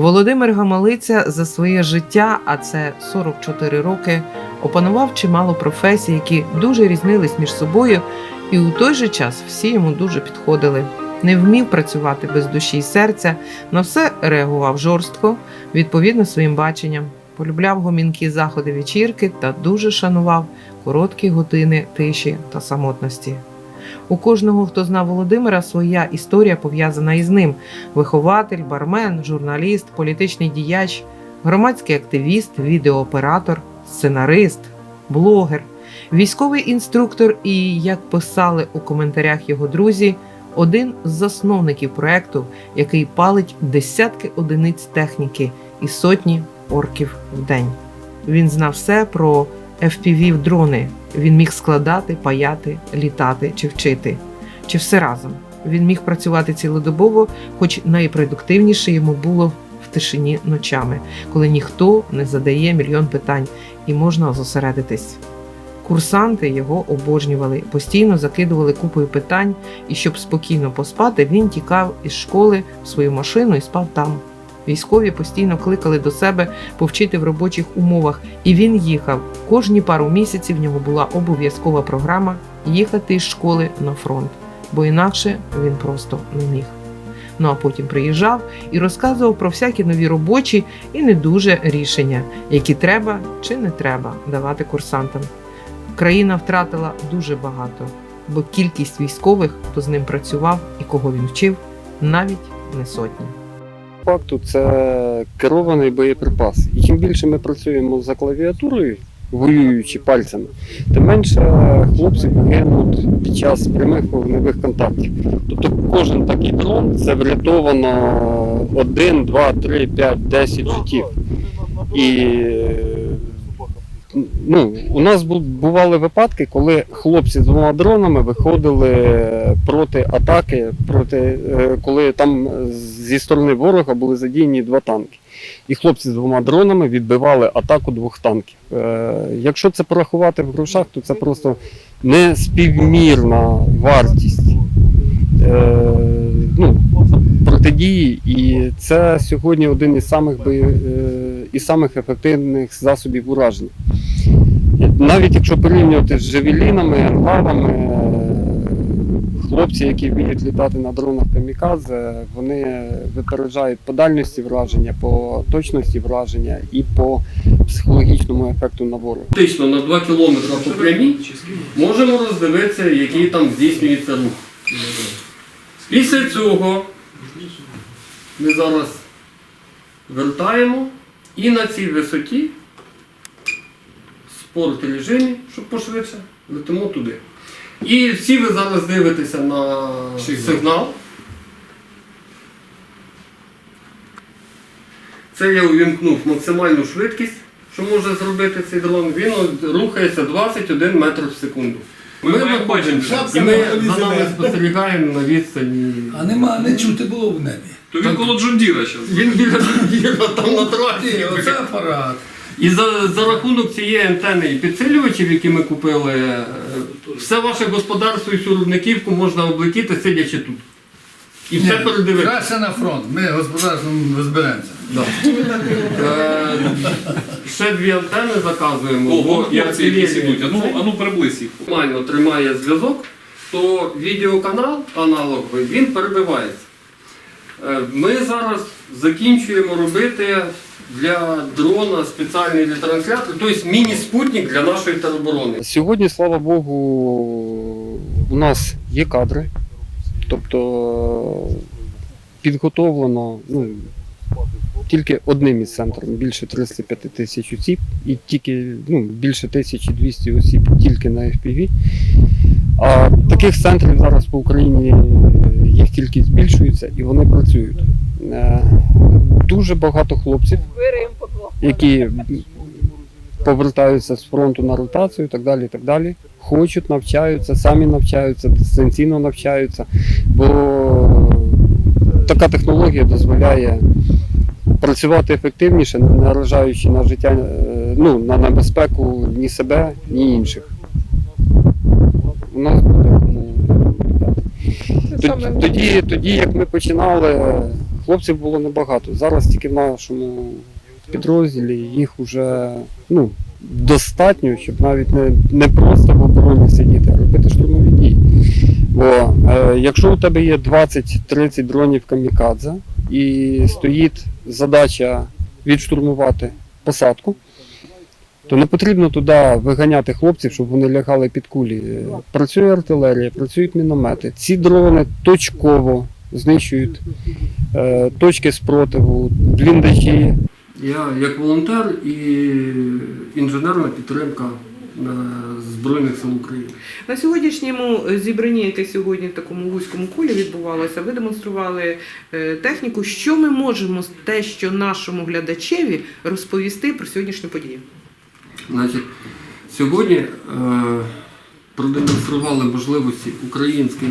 Володимир Гамалиця за своє життя, а це 44 роки, опанував чимало професій, які дуже різнились між собою, і у той же час всі йому дуже підходили. Не вмів працювати без душі й серця, на все реагував жорстко, відповідно своїм баченням. Полюбляв гомінкі заходи вечірки та дуже шанував короткі години тиші та самотності. У кожного, хто знав Володимира, своя історія пов'язана із ним: вихователь, бармен, журналіст, політичний діяч, громадський активіст, відеооператор, сценарист, блогер, військовий інструктор і, як писали у коментарях його друзі, один з засновників проекту, який палить десятки одиниць техніки і сотні орків в день. Він знав все про FPV в дрони. Він міг складати, паяти, літати чи вчити, чи все разом. Він міг працювати цілодобово, хоч найпродуктивніше йому було в тишині ночами, коли ніхто не задає мільйон питань і можна зосередитись. Курсанти його обожнювали, постійно закидували купою питань, і щоб спокійно поспати, він тікав із школи в свою машину і спав там. Військові постійно кликали до себе повчити в робочих умовах, і він їхав. Кожні пару місяців в нього була обов'язкова програма їхати із школи на фронт, бо інакше він просто не міг. Ну а потім приїжджав і розказував про всякі нові робочі і не дуже рішення, які треба чи не треба давати курсантам. Країна втратила дуже багато, бо кількість військових, хто з ним працював і кого він вчив, навіть не сотні. Факту це керований боєприпас. І чим більше ми працюємо за клавіатурою, воюючи пальцями, тим менше хлопців гинуть під час прямих вогневих контактів. Тобто кожен такий дрон це врятовано 1, 2, 3, 5, 10 життів. І ну, у нас бували випадки, коли хлопці з двома дронами виходили проти атаки, проти, е, коли там зі сторони ворога були задіяні два танки. І хлопці з двома дронами відбивали атаку двох танків. Е, Якщо це порахувати в грошах, то це просто неспівмірна вартість е, ну, протидії, і це сьогодні один із самих, е, із самих ефективних засобів ураження. Навіть якщо порівнювати з джавелінами, енлавами, е, хлопці, які вміють літати на дронах камікадзе, вони випереджають по дальності враження, по точності враження і по психологічному ефекту на ворога. Фактично на 2 кілометри по прямій можемо роздивитися, який там здійснюється рух. Після цього ми зараз вертаємо і на цій висоті спорт режимі, щоб пошвидше, летимо туди. І всі ви зараз дивитеся на сигнал. Це я увімкнув максимальну швидкість, що може зробити цей дрон. Він рухається 21 метр в секунду. Ми виходимо і ми за нами спостерігаємо на відстані. А нема, не чути було в небі. То він коло Джондіра зараз. Він біля Джундіра, там на трасі. Оце апарат. І за, за рахунок цієї антени і підсилювачів, які ми купили, е, все ваше господарство і всю рудниківку можна облетіти, сидячи тут. І все Ні, передивитися. Краще на фронт, ми господарством розберемося. Да. Е, ще дві антени заказуємо. Ого, бо як ці якісь артилерія ідуть. А ну, а ну приблизь їх. нормально тримає зв'язок, то відеоканал аналоговий він перебивається. Е, Ми зараз закінчуємо робити для дрона спеціальний ретранслятор, тобто міні-спутник для нашої тероборони. Сьогодні, слава Богу, у нас є кадри, тобто підготовлено ну, тільки одним із центром більше 35 тисяч осіб, і тільки ну, більше 1200 осіб тільки на FPV. А таких центрів зараз по Україні їх кількість збільшується і вони працюють. Е, Дуже багато хлопців, які повертаються з фронту на ротацію і так далі. і так далі. Хочуть, навчаються, самі навчаються, дистанційно навчаються, бо така технологія дозволяє працювати ефективніше, не наражаючи на життя, е, ну, на небезпеку ні себе, ні інших. У нас буде кому. Тоді, тоді, тоді, як ми починали, хлопців було небагато. Зараз тільки в нашому підрозділі їх вже ну, достатньо, щоб навіть не, не просто в обороні сидіти, а робити штурмові дії. Бо е, якщо у тебе є 20-30 дронів камікадзе і стоїть задача відштурмувати посадку, то не потрібно туди виганяти хлопців, щоб вони лягали під кулі. Працює артилерія, працюють міномети. Ці дрони точково знищують е, точки спротиву, бліндажі. Я як волонтер і інженерна підтримка е, Збройних сил України. На сьогоднішньому зібранні, яке сьогодні в такому вузькому колі відбувалося, ви демонстрували е, техніку. Що ми можемо те, що нашому глядачеві розповісти про сьогоднішню подію? Значить, сьогодні е, продемонстрували можливості українських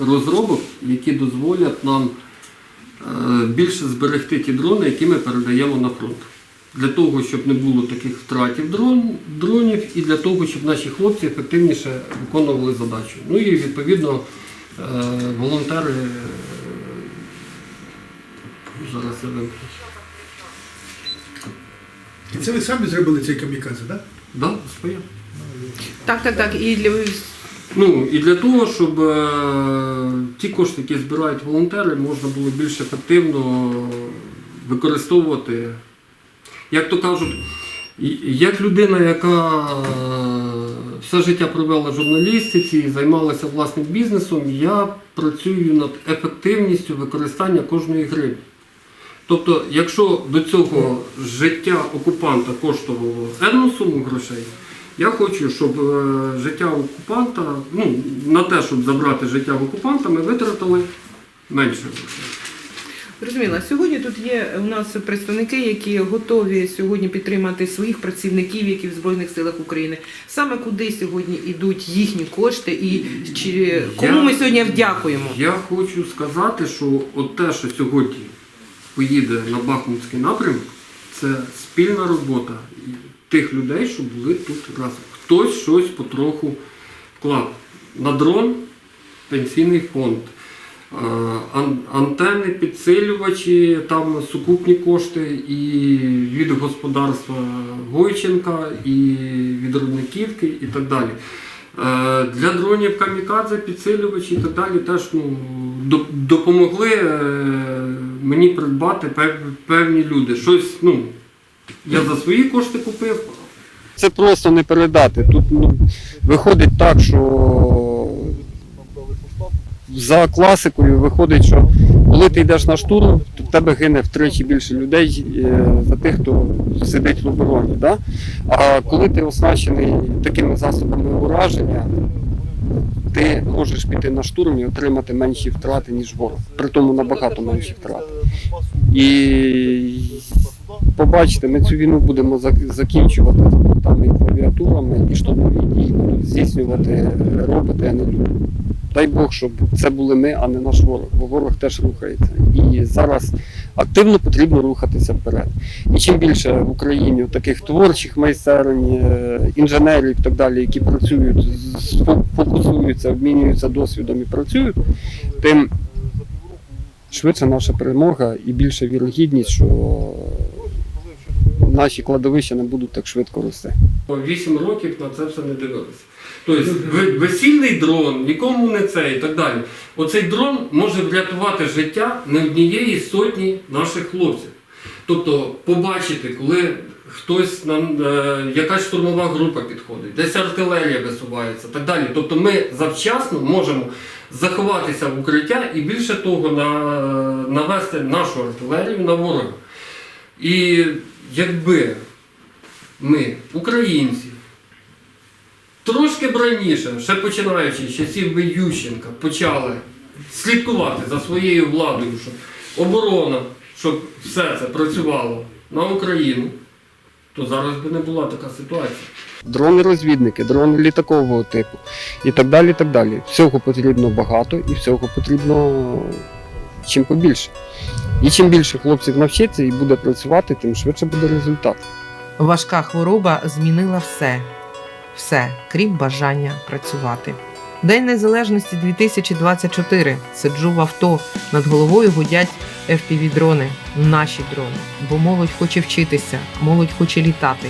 розробок, які дозволять нам е, більше зберегти ті дрони, які ми передаємо на фронт. Для того, щоб не було таких втратів дрон, дронів, і для того, щоб наші хлопці ефективніше виконували задачу. Ну і відповідно е, волонтери. е, Зараз я вимкну. І це ви самі зробили цей камікадзе, так? Да, своє. Так, так, так. І для Ну і для того, щоб е, ті кошти, які збирають волонтери, можна було більш ефективно використовувати. Як то кажуть, як людина, яка е, все життя провела в журналістиці і займалася власним бізнесом, я працюю над ефективністю використання кожної гривні. Тобто, якщо до цього життя окупанта коштувало енну суму грошей, я хочу, щоб е, життя окупанта, ну, на те, щоб забрати життя в окупанта, ми витратили менше грошей. Зрозуміло. Сьогодні тут є у нас представники, які готові сьогодні підтримати своїх працівників, які в Збройних силах України. Саме куди сьогодні йдуть їхні кошти і чи кому Я- ми сьогодні вдякуємо? Я хочу сказати, що от те, що сьогодні поїде на Бахмутський напрямок, це спільна робота тих людей, що були тут разом. Хтось щось потроху вклав. На дрон пенсійний фонд. ан- Антенни, підсилювачі, там сукупні кошти і від господарства Гойченка, і від Рудниківки, і так далі. Е, Для дронів камікадзе, підсилювачі і так далі теж ну, допомогли е, мені придбати певні люди. Щось, ну, я за свої кошти купив, Це просто не передати. Тут ну, виходить так, що за класикою виходить, що коли ти йдеш на штурм, то в тебе гине втричі більше людей е, за тих, хто сидить в обороні. Да? А коли ти оснащений такими засобами ураження, ти можеш піти на штурм і отримати менші втрати, ніж ворог. При тому набагато менші втрати. І побачите, ми цю війну будемо закінчувати там і клавіатурами, і штурмові дії будуть здійснювати роботи, а не люди. Дай Бог, щоб це були ми, а не наш ворог, бо ворог теж рухається. І зараз активно потрібно рухатися вперед. І чим більше в Україні таких творчих майстерень, е, інженерів і так далі, які працюють, фокусуються, обмінюються досвідом і працюють, тим швидше наша перемога і більша вірогідність, що наші кладовища не будуть так швидко рости. 8 років на це все не дивилися. Тобто весільний дрон, нікому не це і так далі. Оцей дрон може врятувати життя не однієї сотні наших хлопців. Тобто побачити, коли хтось нам, е, якась штурмова група підходить, десь артилерія висувається, так далі. Тобто ми завчасно можемо заховатися в укриття і більше того на, навести нашу артилерію на ворога. І якби ми, українці, трошки б раніше, ще починаючи з часів Ющенка, почали слідкувати за своєю владою, щоб оборона, щоб все це працювало на Україну, то зараз би не була така ситуація. Дрони-розвідники, дрони літакового типу і так далі. і так далі. Всього потрібно багато і всього потрібно чим побільше. І чим більше хлопців навчиться і буде працювати, тим швидше буде результат. Важка хвороба змінила все, все, крім бажання працювати. День Незалежності 2024. Сиджу в авто. Над головою гудять FPV-дрони, наші дрони. Бо молодь хоче вчитися, молодь хоче літати.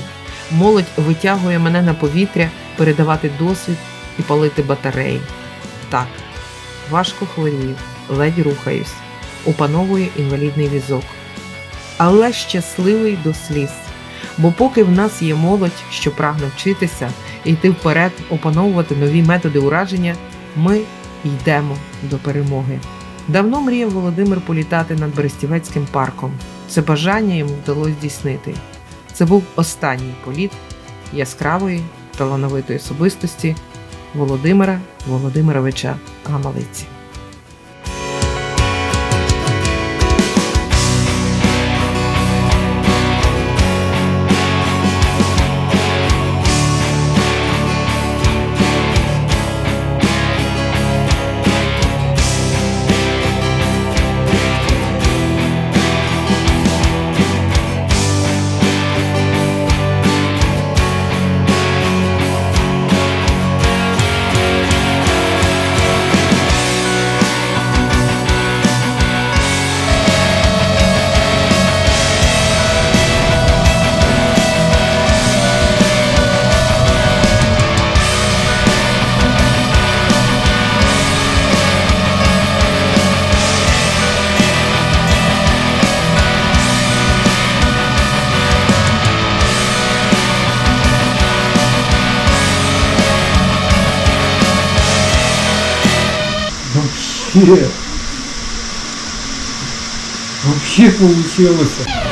Молодь витягує мене на повітря, передавати досвід і палити батареї. Так, важко хворію, ледь рухаюсь, опановує інвалідний візок. Але щасливий до сліз. Бо поки в нас є молодь, що прагне вчитися і йти вперед, опановувати нові методи ураження, ми йдемо до перемоги. Давно мріяв Володимир політати над Берестівецьким парком. Це бажання йому вдалося здійснити. Це був останній політ яскравої, талановитої особистості Володимира Володимировича Гамалиці. Вообще, вообще получилось.